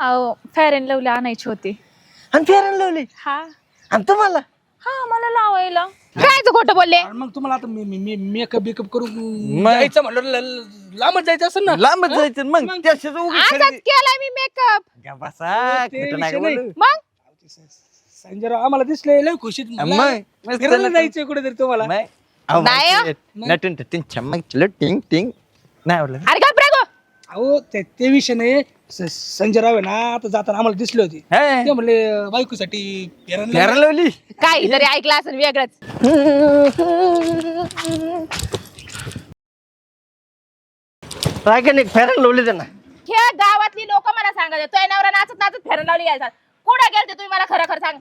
अहो fair and lovely आणायची होती. आणि फेर लावली? हा. आणि तुम्हाला? हा मला लावायला. काय तू खोटं बोलले. आणि मग तुम्हाला आता मी- मी- मी मेकअप बिकअप करून मग? जायचं म्हणलं ल- ल- लांबच जायचं असं ना? लांबच जायचं मग त्याच्यात उगीच आजच खरेदी- केलाय मी मेकअप का बसा ते खोटं विषय नका नाही. बोलू. मग? संजयराव आम्हाला दिसले लय खुशीत. मग? मस्त फिरायला नटून- जायचं कुठेतरी तुम्हाला. नाही. अहो, नाही हो. नटून टटून चमक चलो टिंग. टिंग नाही आवडलं अरे अहो ते ते विषय नाही. स- संजयराव आहे ना आता जाताना आम्हाला दिसले होते. हे, ते म्हणले बायकोसाठी फिरायला लावली. काहीतरी ऐकलं असं वेगळंच. काय का नाही फेर लावली त्यांना. हे गावातली लोक मला सांगत तो नवरा नाचत नाचत फेरन लावली यायचा. कुठे गेलते तुम्ही मला खरं खरं सांग?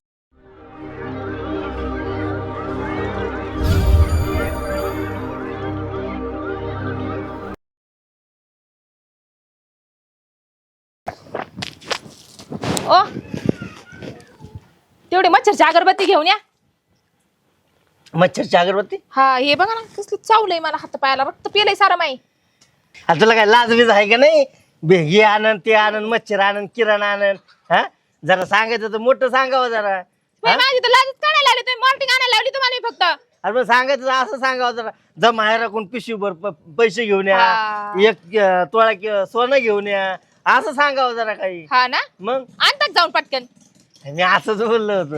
ओ. तेवढी मच्छरची अगरबत्ती घेऊन या. मच्छरची अगरबत्ती? हा हे बघा ना कसलं चावलंय मला हात पायाला. रक्त पिलंय सारं माई. आता तुला काय लाज बीज आहे का नाही? बे- हे आनंद ते आनंद मच्छर आनंद किरण आनंद हा? जरा सांगायचं तर मोठं सांगावं जरा. माझी तर लाजच काढायला तुम्ही मॉर्टिंग आणायला लावली तुम्हाला मी फक्त. अरे मग सांगायचं तर असं सांगावं जरा. जा माहेराकडून पिशवीभर प- पैसे घेऊन या. हा. एक अं, तोळा कि- सोनं घेऊन या. असं सांगावं जरा काही. हा ना? मग? आणतात जाऊन पटकन. मी असंच बोललो होतो.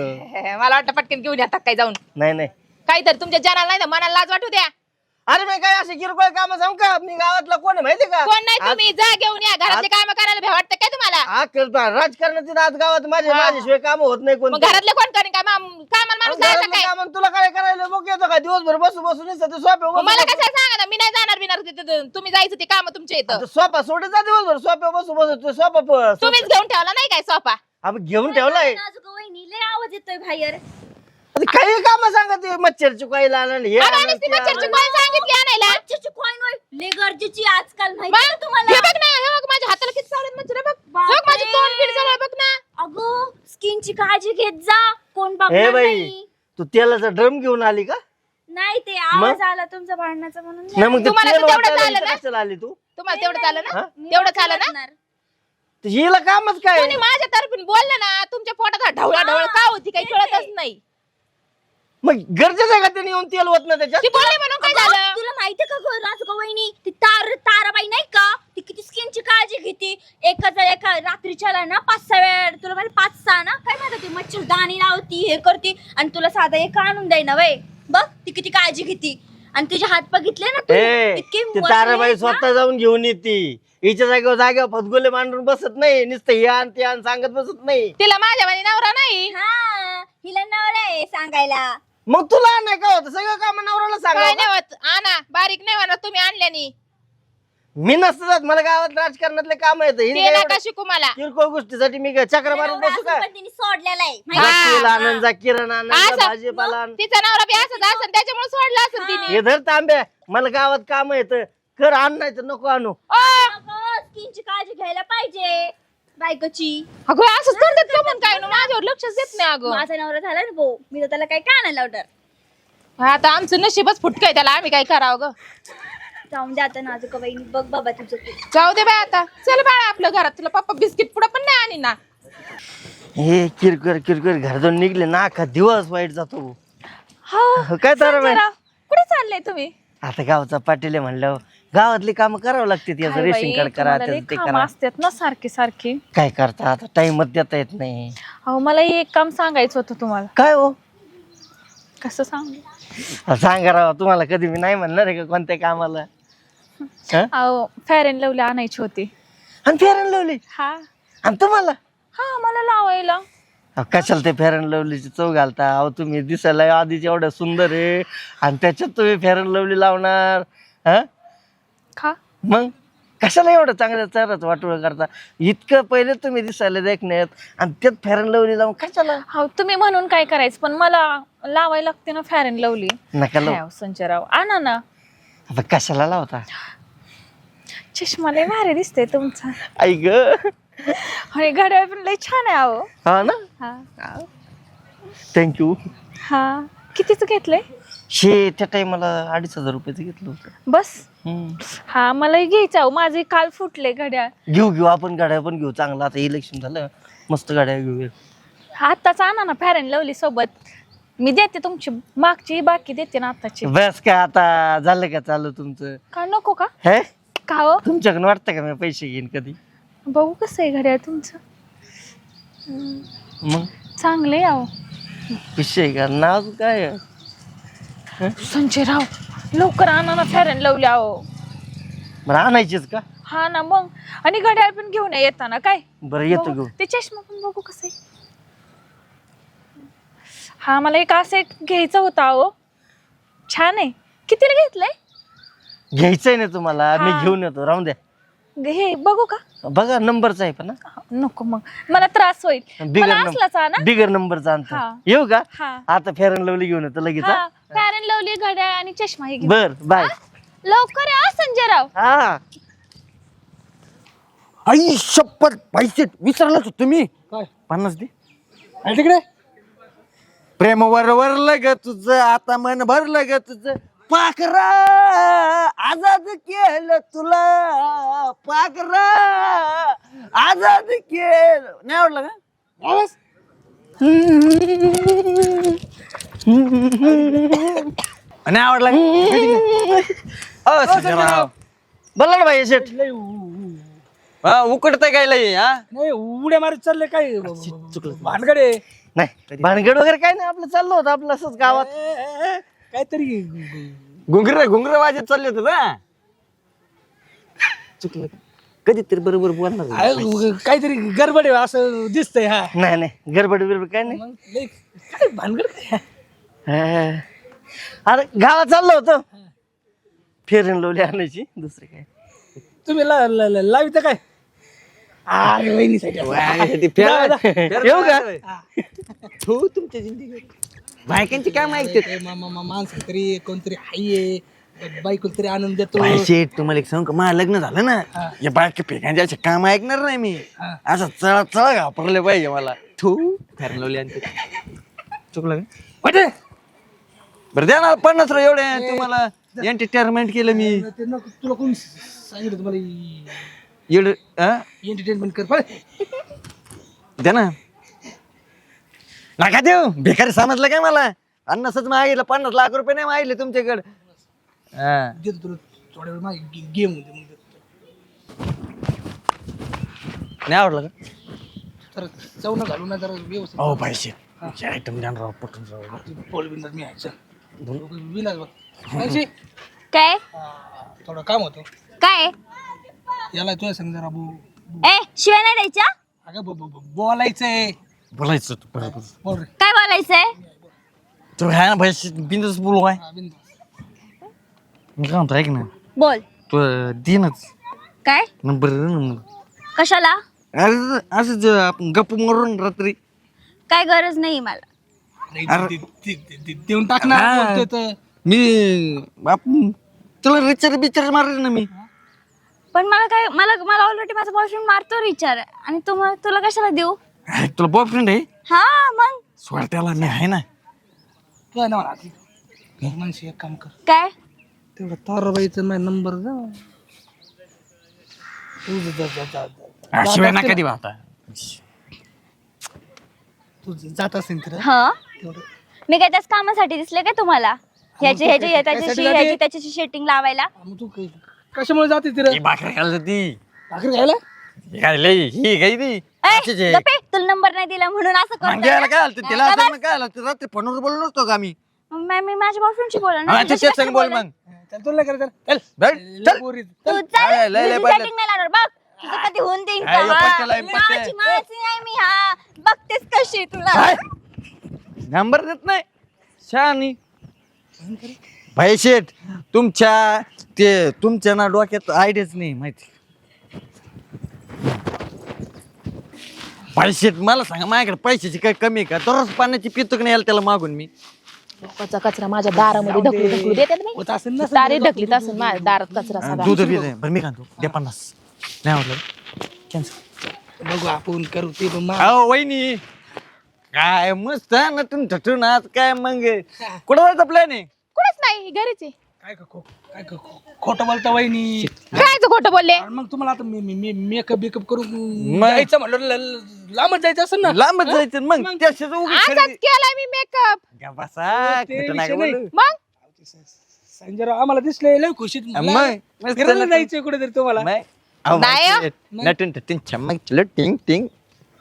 मला वाटतं पटकन घेऊन येतात काय जाऊन. नाही नाही. काहीतरी तुमच्या जनाला नाही तर मनाला लाज वाटू द्या. अरे मी काय असे किरकोळ काम सांगू का मी गावातला कोण आहे माहिती का? कोण नाही तुम्ही? जा घेऊन या. घरातले काम करायला वाटतं काय तुम्हाला? करतो राजकारणाचे आज गावात माझे हा. माझ्याशिवाय काम होत नाही मग कोणते. घरातले कोण करेन? काय कामाला माणूस जायचं काय? काम तुला काय करायला? मग येतो का दिवसभर बसू बसू नाही सोप्या मग मला कसं सांगा ना? मी नाही जाणार बिणार तिथे. तुम्ही जायचं ते काम तुमच्या इथं. सोपा सोडत जा दिवसभर सोप्या बसू बसू सोपा प- तुम्हीच घेऊन ठेवला नाही काय सोफा आपण घेऊन ठेवलाय. नाजूक वहिनी लय आवाज येतोय बाहेर. आता काही काम सांगत ते मच्छरची कोयला आणलं हे अगं, आणलं, नुसती ते मच्छरची आणलं. सांगितली आणायला. मच्छरची होय. लय गरजेची आजकाल माहिती हे तुम्हाला? बघ ना हे बघ माझ्या हाताला किती चावलेत मच्छर हे बघ. हे बघ. माझं तोंड बघ ना. अगं स्किनची काळजी घेत जा. कोण हे बघणार बाई नाही. तू तेलाचा ड्रम घेऊन आली का? नाही ते आवाज आला तुमचा भांडणाचा म्हणून. नाही मग ते तुम्हाला तेल तर इथं ना? कशाला आली तू? तुम्हाला तेवढं झालं ना? हा? मी तेवढं झालं ना? बघणार. तर हिला कामच काय? कोणी माझ्या तर्फे बोललं ना तुमच्या पोटात ढवळा ढवळ का होती? काही कळतच नाही. मग गरजेचं आहे का त्याने येऊन तेल होत ना त्याच्यात? ती बोलली म्हणून काय अगं, झालं? तुला माहितीये का गं नाजूक वहिनी ती तार ताराबाई नाही का? ती किती स्किनची काळजी घेते. एकाचा एका रात्रीच्याला ना पाच सहा वेळा तुला माहिती पाच सहा ना? काय माहिती ती मच्छरदाणी लावती हे करते आणि तुला साधा एक आणून देई ना वय. बघ ती किती काळजी घेते. आणि तुझे हात बघितले ना तू? ए इतके ते ताराबाई आहेत ना. स्वतः जाऊन घेऊन येते. हिच्या जागेवर जागेवर फतगोले मांडून बसत नाही. नुसतं हे आण ते आण सांगत बसत नाही. तिला माझ्या वाणी नवरा नाही. हा हिला नवरा आहे सांगायला. मग तुला नाही का होत? सगळं काम नवऱ्याला काय सांगा नाही होत. आणा. बारीक नाही म्हणत तुम्ही आणल्यानी मी नसतं जात. मला गावात राजकारणातले काम येत ते नका शिकू मला किरकोळ गोष्टीसाठी मी काय चक्र मारून नवरा बसू का? सोडलेला आहे. हा. माहिती जा तेल आहे? आनंद जा किरण आनंद जा असं- भाजीपाला आण. तिचा नवरा बी असंच असेल. त्याच्यामुळे सोडला असेल तिने. हे धर तांब्या. मला गावात काम येत कर आण नाही तर नको आणू. अगं, स्किनची काळजी घ्यायला पाहिजे. बायकोची. अगं असंच करतात का पण काय ना माझ्यावर लक्षच देत नाही अगं. माझा नवरा झाला ना भाऊ. मी तर त्याला काय काय नाही लावणार आता आमचं नशीबच फुटकय त्याला. आम्ही काय करावं ग? जाऊन द्या आता नाजूक वहिनी बघ बाबा तुझं तू. जाऊ दे बाय आता. चल बाळा आपल्या घरात. तुला पप्पा बिस्किट पुढं पण नाही आणि ना. हे किरकोळ किरकोळ घरातून निघले ना अख्खा दिवस वाईट जातो. हो काय तर बाई? कुठे चाललंय तुम्ही? आता गावचा पाटील आहे म्हणलं गावातली कामं करावं लागते त्याचं रेशन कार्ड करा त्याचं ते करा. असतात ना सारखी सारखी. काय करता आता? टाइमच देता येत नाही. अहो मला एक काम सांगायचं होतं तुम्हाला. काय हो? कसं सांगू? सांगा राव तुम्हाला कधी मी नाही म्हणणार आहे का कोणत्या कामाला? हं? अहो फेअर अँड लवली आणायची होती. आणि फेरन लवली हा. आणि तुम्हाला? हा मला लावायला. अहो, कशाला ते फेरन लवलीची चव घालता? अहो तुम्ही दिसायला आधीच एवढं सुंदर आहे. आणि त्याच्यात तुम्ही फेरन लवली लावणार. हा? खा मग कशाला एवढं चांगलं चरच वाटोळ करता? इतकं पहिले तुम्ही दिसायला देखण्यात आणि त्यात फेरन लवली लावून कशाला? हो तुम्ही म्हणून काय करायचं? पण मला लावायला लागते ना अँड लवली. नका लावू. संजयराव आणा ना. आता कशाला लावता? चष्मा लय भारी दिसते तुमचा. आई ग. आणि घड्याळ पण लय छान आहे अहो हा ना? हा. थँक्यू हा. कितीच घेतलंय? शे त्या टाइमाला अडीच हजार रुपयाचं घेतलं होतं. बस. हम्म. हा मलाही घ्यायचं अहो. माझे काल फुटले घड्याळ. घेऊ घेऊ. आपण गाड्या पण घेऊ. चांगलं आता इलेक्शन झालं. मस्त गाड्या घेऊ आत्ताच आणा ना फॅर अँड लवली सोबत. मी देते तुमची. मागची बाकी देते ना आताची बस का आता? झालं का चालू तुमचं? का नको का? हे? का हो? तुमच्याकडून वाटतं का मी पैसे घेईन कधी? बघू कसं आहे घड्याळ तुमचं. मग? चांगले अहो. विषय का? नाव काय आहे? संजय राव लवकर आणा ना फॅर अँड लवली अहो. बरं आणायचीच का? हा ना मग. आणि घड्याळ पण घेऊन या येताना काय? बरं येतो बघू. घेऊ ते चष्मा पण बघू कसं आहे. हा मला एक असं एक घ्यायचं होतं अहो. छान आहे. कितीला घेतलंय? घ्यायचंय ना तुम्हाला मी हा. घेऊन येतो राहून द्या. हे बघू का? बघा नंबरचा आहे पण हा. नको मग. मला त्रास होईल. बिगर मला नंबर- असलाच हा ना? बिगर नंबरचा आणतो. हा. येऊ का? हा. आता अँड लवली घेऊन येतो लगेच हा? हा फॅर अँड लवली घड्याळ आणि चष्मा हे घे बर बाय लवकर या संजय राव हा. आई शपथ पैसे विसरलाच तुम्ही. काय? पन्नास दे. आणि तिकडे? प्रेम वर वरलं ग तुझं आता मन भरलं ग तुझं. पाखरा! आजाद केलं तुला पाखरा. आजाद केलं. नाही आवडलं का? आवाज? नाही आवडला का? अ, संजयराव. बोला ना भाई शेठ. लय उ- हा, उकडतंय काय लय हा? नाही उड्या मारत चालले काय? भानगडे नाही भानगड वगैरे काय नाही आपलं चाललं होतं आपलं असंच गावात. काहीतरी घुंगर घुंगर वाजत चालले होते ना? चुकलं. कधीतरी बरोबर बोलणार काहीतरी गडबड आहे असं दिसतंय हा. नाही नाही. गडबड बिरबड काय नाही. मग लय काय भानगड काय हा. अरे गावात चाललो होतं. अँड लवली आणायची दुसरे काय. तुम्ही ला- ला- ला- लाविता काय? अरे वहिनीसाठी. फेर- येऊ का? हो. तुमच्या जिंदगीत. बायकांची काय माहिती ए, मा- मा- मा- माणसं तरी कोणतरी हाय बायको तरी आनंद देतो. शेठ तुम्हाला एक सांगू का? माझं लग्न झालं ना या बायका पेकांचे असे काम ऐकणार नाही मी. असं चळा चळा घापरले पाहिजे मला. थू. फॅरनवली आणि ते. चुकलं का? वाटे! बरं द्या ना पन्नास रुपये एवढे तुम्हाला एंटरटेनमेंट केलं मी. ते नको तुला कोण सांगितलं तुम्हाला? एवढं हा? एंटरटेनमेंट कर. द्या ना. नका देऊ. भिकारी समजलं काय मला? अन्नसच मागितलं. पन्नास लाख रुपये नाही मागितले तुमच्याकडे. हा. देतो तुला थोड्या वेळ मागे. गेम होते मग देतो. नाही आवडलं का? तर चव न घालू ना जरा व्यवस्थित हो. पाहिजे आयटम द्या ना राव पटून राव पोल बिंदास मी आहे चल. बिंदास बघ. मानसी, काय? हा, थोडं काम होतं. काय? याला तुला सांग जरा बो ए शिवाय नाही द्यायच्या? अगं बो- बो- बो- बोलायचंय. बोलायचं तू बरोबर बोल. रे. काय बोलायचंय? तू आहे ना भाई बिंदच बोलू आहे हा, बिंदास मी काय म्हणतो ऐक ना. बोल. तू देनच काय? नंबर दे ना मग. कशाला? अरे असंच आपण गप्प मारून रात्री. काय गरज नाही मला. नाही, ते- ते- ते- ते- देऊन टाकणार हा. बोलतोय तर. मी आपण तुला रिचार्ज बिचार्ज मारेल ना मी. पण मला काय मला मला ऑलरेडी माझा बॉयफ्रेंड मारतो रिचार आणि तू मला- तुला कशाला देऊ? तुला बॉयफ्रेंड आहे? हा मग? सोड त्याला मी आहे ना. तू आहे ना म्हणा आधी. मानसी एक काम कर. काय? तेवढा ताराबाईचा माझा नंबर जा तू जा- जा- जा- जा- जा. हा, शिवाय नका देऊ आता. तू जात असेल तर हा? तेवढं. मी काय त्याच कामासाठी दिसले काय तुम्हाला? ह्याची ह्याची काय- त्याच्याशी कशासाठी जाते? ह्याची त्याच्याशी शेटिंग लावायला? मग तू काय- कशामुळे जाते तिला भाकरी खायला ती भाकरी ही काय लई ही काही ती ए, अशीच आहे. गप्पे, तुला नंबर नाही दिला म्हणून असं मागे? काय आलं तिला. काय आलं रात्री फोनवर बोललो नसतो का मी माझ्या बॉयफ्रेंडशी बोला ना हा, तुझ्याशी तेच कशाला सांग बोल बोलेन? मग चल तुला काय करायचं चल बैठ, लय चल. पोरी. तू चल. चल लय- लय- लय तुझी पाहिलं. setting नाही लावणार बघ तुझं कधी होऊन देईन का हा, यो. माझी मी बघतेस कशी तुला काय? नंबर देत नाही शहाणी भाई शेठ तुमच्या ते तुमच्या ना डोक्यात आयडियाच नाही माहिती शेठ मला सांगा माझ्याकडे पैशाची काही कमी आहे का? दररोज पाण्याची पितूक नाही यायला त्याला मागून मी. लोकांचा कचरा माझ्या दारामध्ये ढकलू ढकलू. देतात नाही होत असेल ना दारी ढकलीत असेल माझ्या दारात कचरा सगळा. दूध बी दे. बरं मी खातो. द्या पन्नास. नाही आवडलं. कॅन्सल. बघू आपण करू ते पण मा- अहो वहिनी काय मस्त ना तुम्ही ठठून आज काय मग? कुठं जायचं प्लॅन आहे? कुठेच नाही घरीच आहे. काय का खो- काय का खो- खोटं बोलता वहिनी? कायचं खोटं बोलले? आणि मग तुम्हाला आता मी- मी- मी मेकअप बिकअप करून मग? जायचं म्हणलं ल- ल- लांबच जायचं असेल ना. लांबच जायचं मग त्याच्याच उगी केलाय मी मेकअप बसा ते खोटं विषय नका नाही. बोलू. मग संजयराव आम्हाला दिसले लय खुशीत मग? मस्त फिरायला नटून- जायचं कुठेतरी तुम्हाला. मग? अहो, नाही हो. नटून टटून चमक चलो टिंग टिंग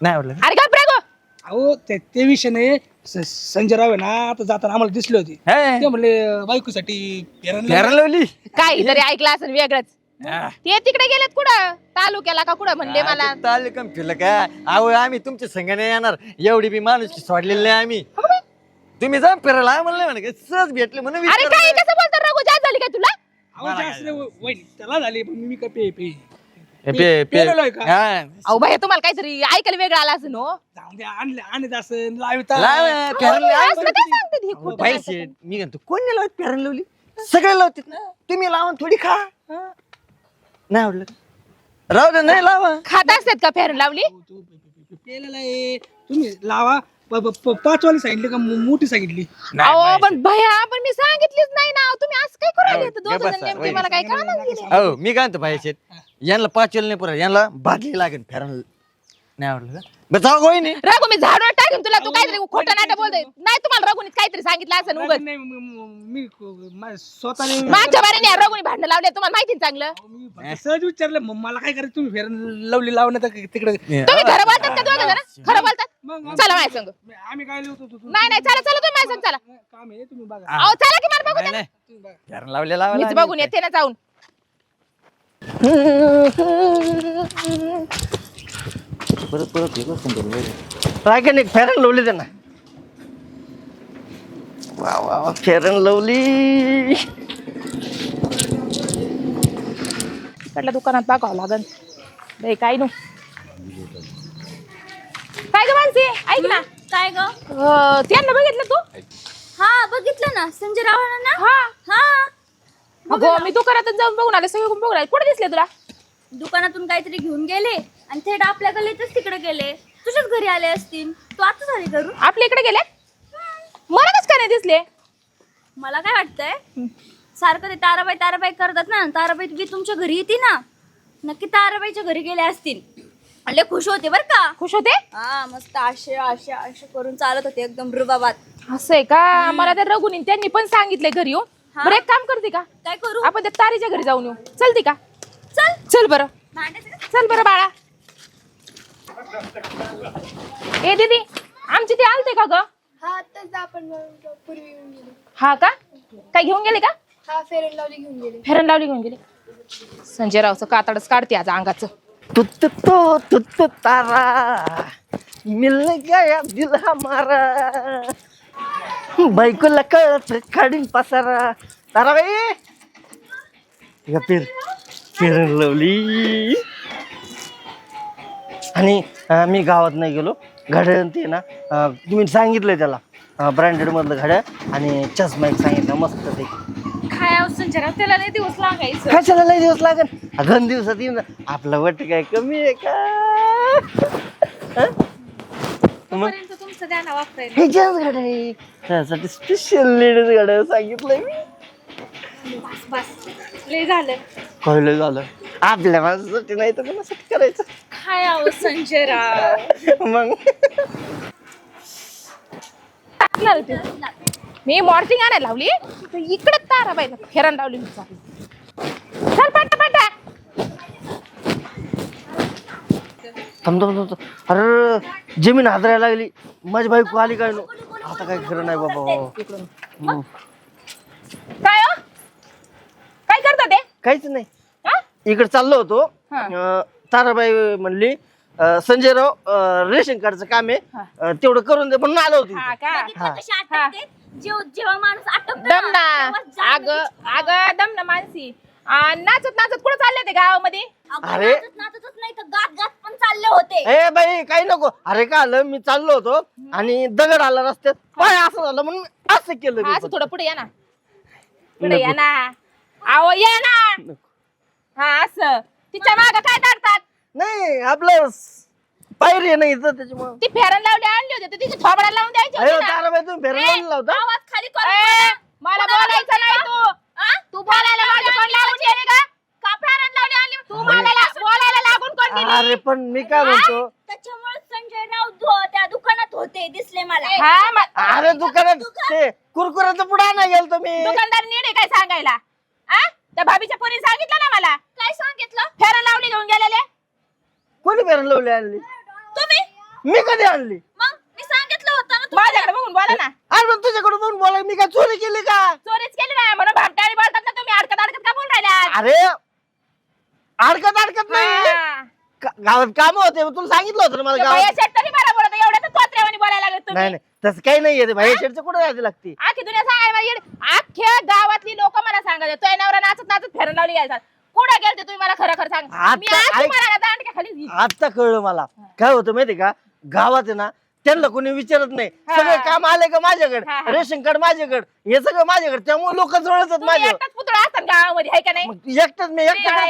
नाही आवडलं. अरे का प्रेगो अहो ते ते विषय नाही. स- संजय राव आहे ना आता जाताना आम्हाला दिसले होते. हे, ते म्हणले बायकोसाठी फिरायला फेरायला लावली? काहीतरी ऐकलं असेल वेगळंच. हा. ते तिकडे गेलेत कुठं? तालुक्याला का कुठं म्हणले मला? चालले कम फिरलं का? अहो आम्ही तुमच्या संघ नाही येणार. एवढी बी माणूस सोडलेली नाही आम्ही. तुम्ही जा फिरायला. नाही म्हणा सहज भेटले म्हणून अरे विचारलं. काही कसं बोलतो रघु? जास्त झाली काय तुला? अहो, जास्त नाही, वहिनी त्याला झाली पण मी काय पे पे पे पे का? हा. अहो बाई तुम्हाला काहीतरी ऐकायला वेगळं आलं असं नो जाऊन दे आणले आणत असं लाविता लाव, फिरायला लाव. ही शेठ, मी म्हणतो कोण लावत फेरायला लावली सगळे लावतात ना तुम्ही लावा आणि थोडी खा नाही आवडलं? राहू दे नाही लावा खात असतात का फेरन लावली पेलेला आहे तुम्ही लावा प- प- प- पाच वाली सांगितली का? मो- मोठी सांगितली. अहो पण भया पण मी सांगितलीच नाही ना. तुम्ही असं काय करू राहिले जण नेमके. मला काय कळणार हो मी काय म्हणतो बाई शेठ यांना पाच वेळ नाही पुरा यांना बादली लागेल फेरायला. नाही आवडलं का? बरं जाऊ गोई नाही रघु मी झाडवर टाकेन तुला. तू काहीतरी खोटं नाटक बोलतोय. नाही तुम्हाला रघुनीच काहीतरी सांगितलं असं उगत नाही मी- मी मी- मी स्वतःने माझ्या बारीने रघुनी भांडण लावले तुम्हाला माहिती आहे चांगलं? मी फक्त सहज विचारलं मग मला काय करायचं? तुम्ही फेर लवली लावणं तर तिकडे तुम्ही खरं बोलतात का दोघं जण? खरं बोलतात? मग चला माझ्या संग. आम्ही काय लिहितो तू- तू- नाही नाही चला चला तुम्ही माझ्या संग चला. काम आहे तुम्ही बघा. अहो चला की मला बघू नाही, द्या. नाही. तुम्ही बघा. फेरायला लावले लावा मीच बघून येते ना जाऊन. परत परत हे बसून बोलू. काय का नाही फेरन लावली त्यांना. वा वा वा फेरन लावली. इकडल्या दुकानात बघावं लागन. बाई काय नो. काय ग मानसी? ऐक ना. काय ग? अं, त्यांना बघितलं तू? हा बघितलं ना. संजय रावणा ना हा. हा. अगो मी दुकानातच जाऊन बघून आले सगळे बघून आले? कुठे दिसले तुला? दुकानातून काहीतरी घेऊन गेले आणि थेट आपल्या गल्लीतच तिकडे गेले. तुझ्याच घरी आले असतील. तू आता झाली घरून. आपल्या इकडे गेले मला कस काय नाही दिसले? मला काय वाटतंय? सारखं ते ताराबाई ताराबाई करतात ना. ताराबाई बी तुमच्या घरी येते ना. नक्की ताराबाईच्या घरी गेले असतील. लय खुश होते बर का. खुश होते? हा मस्त आशे आशे आशे करून चालत होते एकदम रुबाबात. असं आहे का मला त्या रघुनी त्यांनी पण सांगितलंय घरी येऊन हा. बरं एक काम करते का? काय करू? आपण त्या तारीच्या घरी जाऊन येऊ. चलते का? चल. चल बरं? चल बरं बाळा. ए दीदी आमची ते आलते का ग? हा आताच आपण पूर्वी येऊन गेले. हा का? काय घेऊन गेले का? हा फेर अँड लावली घेऊन गेले. फेरन लावली घेऊन गेले. संजय रावचं कातडच काढते आज अंगाचं. तुत तो तुत तारा. मिल गया दिल हमारा. बायकोला कळत काढीन पसारा. ताराबाई का फिर. फिरून लावली आणि अं, मी गावात नाही गेलो. घड्याळ ते ना अं, तुम्ही सांगितलंय त्याला. ब्रँडेड मधलं घड्याळ आणि चष्मा एक सांगितलं मस्त ते. काय संजय राव त्याला नाही दिवस लागायचं. कशाला लय दिवस लागेल दोन दिवसात येईन आपलं वट काय कमी आहे का? हं? मग तोपर्यंत तुमचं द्या ना वापरायला. हे जेच गाड आहे. त्यासाठी स्पेशल लेडीज गाड्या सांगितलंय मी. बस बस. लय झालं. कळलं झालं. आपल्या माणसासाठी नाही तर कोणासाठी करायचं? काय अहो संजय राव मग? टाकणार होते मी मॉर्निंग आणायला लावली. तर इकडे ताराबाई फेरन लावली मी. चालली चल पाटा पाटा थांब थांब थांब, थांब. अरे जमीन हादरायला लागली. माझी बायको आली काय नो? आता काय खरं नाही बाबा हो काय करता ते काहीच नाही. हा? इकडे चाललो होतो. हा. अं, ताराबाई म्हणली अं, संजयराव अं, रेशन कार्डचं काम आहे. अं, तेवढं करून दे म्हणून आलो होतो हा इथं. का? बघितलं कशी आटकते जेव्हा जेव्हा माणूस आटकतो दम ना तेव्हा जान अग अग दम ना मानसी. आ, नाचत नाचत कुठं चालले ते गावामध्ये? अगं, अरे. नाचत नाचतच नाही तर गात गात पण चालले होते. ए बाई काही नको. अरे का आलं? मी चाललो होतो आणि दगड आला रस्त्यात. पाय असं झालं म्हणून असं केलं मी असं फक्त. थोडं पुढे या ना. पुढे या ना. आव या ना. हा असं. तिच्या माग काय काढतात नाही आपलं स- पायरी आहे ना इथं त्याच्यामुळं. ती फेरन लावली आणली होती. तर तिची थोबडा लावून द्यायची अरे होती ना. ताराबाई तुम्ही फेरन ए, लावला होता आवाज खाली कर ए, मला बोलायचं नाही तू. तू बोलायला माझी कोण गेली का? का फेरन लावली आणली. तू मला ला- बोलायला लागून कोण गेली अरे पण मी काय म्हणतो? त्याच्यामुळे संजय राऊत धो- त्या दुकानात होते दिसले मला. हा म- अरे दुकानात ते कुरकुराचं पुढा नाही गेलो तुम्ही दुकानदार नीट आहे काय सांगायला? आ? त्या भाभीच्या पोरी सांगितलं ना मला. काय सांगितलं? फेरन लावली घेऊन गेलेले. कोणी फेरन लावली आणली? तुम्ही? मी कधी आणली? मग मी सांगितलं होतं ना तुम्हाला. माझ्याकडे बघून बोला ना. अरे पण तुझ्याकडून म्हणून बोला. मी काय चोरी केली का? चोरीच केली ना म्हणून भामट्याने बोलतात ना तुम्ही. अडकत अडकत का बोल राहिल्या अरे अडकत अडकत नाही. का- गावात काम होते मग तुला सांगितलं होतं ना मला गावात. तरी बरं तोत्र्यावानी बोलायला लागत नाही तुम्ही? नाही तसं काही नाही येते भाई शेडचं कुठं जायचं लागते. आखी दुनिया सांगायला अख्ख्या गावातली लोक मला सांगत तो नवरा नाचत नाचत फेरन लावली घ्यायचा कुठं गेलते तुम्ही मला खरं खरं सांग? आता मी आज ऐक- तुम्हाला दांडक्या खाली घेईन. आता कळलं मला. काय होतं माहितीये का? गावात आहे ना त्यांना कोणी विचारत नाही. हा. सगळं काम आले का हा, माझ्याकडे. रेशन कार्ड माझ्याकडे. हे सगळं माझ्याकडे. त्यामुळे लोक जवळच तुम्ही एकटाच पुतळा असतात गावामध्ये आहे का नाही? एकटंच मी एकटं ना.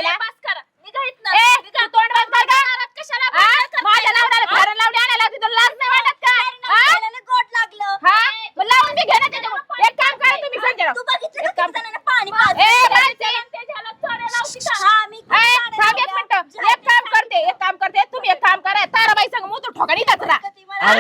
ए. तू बंद कर का? कशाला आ? बंद करताय? माझ्या नवऱ्याला फेरन लावली आणायला होती, तुला लाज नाही वाटत का फेरन आ? लावलेलं गोड लागलं हा? मग लावून दे, घे ना त्याच्यावर. एक काम करा तुम्ही संजय राव. तू बघितलं एक का काम- किती जणांना पाणी ए, पाजलं? बाई, ते झालं, चोऱ्या लावती का? हा, मी खूप ए, चोऱ्या थांब एक लावल्या. मिनिटं. एक काम करते एक काम करते तुम्ही एक काम करा ताराबाई संग मोतूर ठोकाणी इथंच राहा ती मला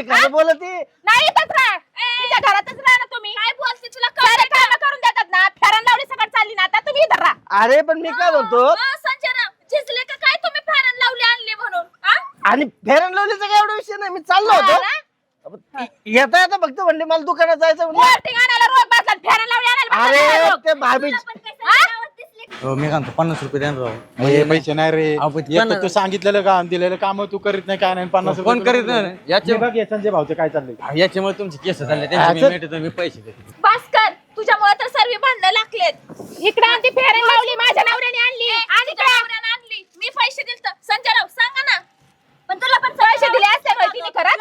बी कसं बोलत? नाही इथंच राहा. तुझ्या घरातच राहा ना तुम्ही. काय बोलते तुला? काम करून देतात ना? फेरन लावली सकाळ चालली ना? आता तुम्ही इथं राहा. अरे पण मी काय म्हणतो हा, संजना झिजले का? काय तुम्ही फेरन लावली आणली म्हणून? हा? आणि फेरन लावलीचा काय एवढा विषय नाही? मी चाललो हा होतो ना? येता येता फक्त म्हणले मला दुकानात जायचं म्हणलं. आणायला रोग बसला फेरन लावली आणायला बसला ना अरे रोग. ते भाभी तुला पण काही संजय राऊत दिसले का? हो, मी सांगतो पन्नास रुपये द्या ना राव हे पैसे नाही रे अहो, पण एक तर पण- तू सांगितलेलं काम दिलेलं काम तू करीत नाही काय नाही पन्नास कोण रुपये करीत तुला नाही? याचे- हे बघ हे संजय भाऊचं काय चाललंय अहो, याच्यामुळे तुमचे केस झाले त्यांचे मी असं- मिळतो मी पैसे देतो भास्कर तुझ्यामुळे तर सर्व भांडणं लागलेत इकडे आणि ती फेरन लावली माझ्या नवऱ्याने आणली आणि आणली मी पैसे दिले संजय राव सांगा ना पण तुला पण पैसे दिले असते का तिने खरंच?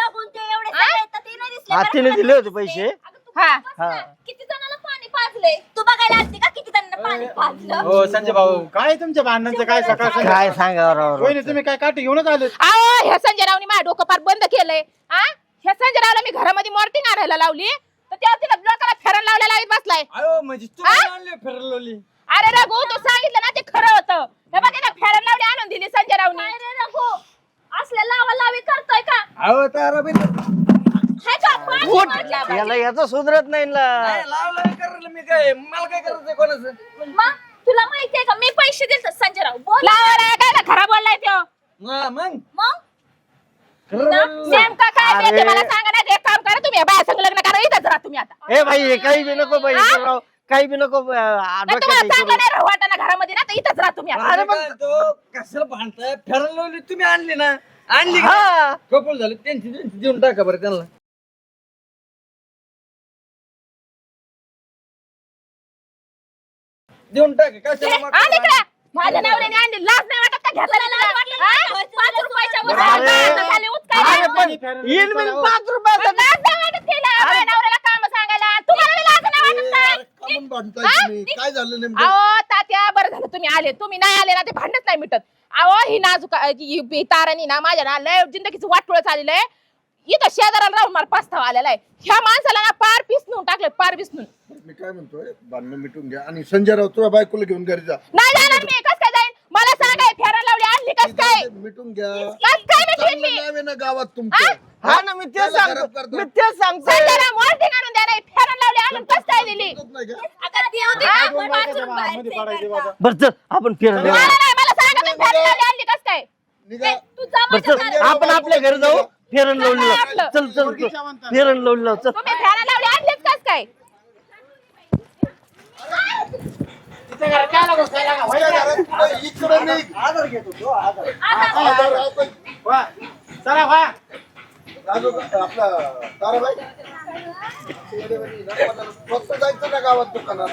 हा? सगळे तर ते नाही दिसले हा, बरं तिने दिले होते. पैसे. हा. बस ना. हा. किती जणांना पाणी पाजले तू बघायला आलती का किती जणांना पाणी पाजलं? हो संजय भाऊ. काय तुमच्या भांडणांचं? काय सकाळ? काय सांगा राव वहिनी तुम्ही काय काठी घेऊनच आले? अहो ह्या संजयरावनी माझ्या डोकं पार बंद केलंय. आ? ह्या संजयरावला मी घरामध्ये मॉर्टिंग आणायला लावली. तर तेव्हा तिला लावीत बसलाय. अहो म्हणजे हा? आणले फिरलोली अरे रघु तू सांगितलं ना ते खरं होतं. हे बघ फेरन लावली आणून दिली संजयरावनी काय रे रघु? असल्या लावा लावी करतोय का? अहो तारा हे उठ. याला याचं सुधरत नाही ना. लावलं करायला मी काय मला काय करायचं कोणाचं? मग तुला माहितीये का मी पैसे दिले संजय राव बोल लावायला काय ना खरा बोललाय तो? हा, मग? मग? नेमका काय अरे. मला सांगा ना एक काम करा तुम्ही बाया संग लग्न करा इथंच राहा तुम्ही आता. ए भाई हे काही बी नको बाई हा? राव काही बी नको अं, नाही डोक्यात तुम्हाला हे चांगलं करू. नाही राहू वाटाणा घरामध्ये ना तर इथंच राहा तुम्ही आता. अरे पण तो कशाला भांडताय? फिरलोली तुम्ही आणली ना. आणली का? हा. कपूल झाले त्यांची त्यांची देऊन टाका बरं त्यांना. देऊन टाका कशाला. माझ्या नवऱ्याने आणली लाज नाही वाटत का घेतला? पाच रुपयाच्या वर अरे. झालं. खाली उचकायला. अरे पण येईल बिल पाच रुपयाचा लाज नाही वाटत तिला माझ्या नवऱ्याला काम सांगायला तुम्हाला बी लाज नाही वाटत का? कामून भांडताय तुम्ही काय झालं नेमकं अहो तात्या बरं झालं तुम्ही आले तुम्ही नाही आले ना ते भांडत नाही मिटत अहो ही नाजूक ही ही तारानी ना माझ्या ना लय जिंदगीचं वाटोळ चाललेलं आहे इथं शेजाराला राहून मला पस्तावा आलेला आहे. ह्या माणसाला ना पार पिसनून टाकले पार पिसनून मी काय म्हणतोय? भांडणं मिटून घ्या. आणि संजय राव तुला बायकोला घेऊन घरी जा. नाही जाणार मी कस काय जाईन? मला सांगाय फेरा लावली आणली कस काय? मिटून घ्या. कस काय भेटेल चांगलं मी नाव आहे ना गावात तुमचं. हा? ना मी तेच त्याला खराब सांगतो करतो. मी तेच सांगतो द्या नाही फेरा लावली आणून कस काय दिली. समजत नाही का? हा? बरं चल आपण फिरायला मला जाऊ. नाही मला सांगा तुम्ही फेरा लावली आणली कस काय? निघा. तू जा बरं माझ्या चल घरात. आपण आपल्या घरी जाऊ. फेरन लावून लाव. चल चल चल. फेरन लावून लाव चल. तुम्ही फेरा लावली. आणलीच कस काय? तुझ्या घरात पुढे इकडं. आधार, राजू, आपला ताराबाई फक्त जायचं ना गावात दुकानात.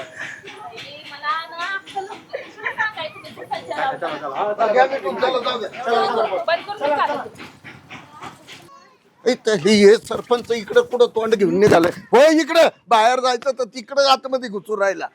घ्या जाऊ द्या चला, चला. बंद करून टाका. हे हे सरपंच इकडं कुठं तोंड घेऊन निघालंय? हो इकडं. बाहेर जायचं तर तिकडं आतमध्ये घुसून राहिला.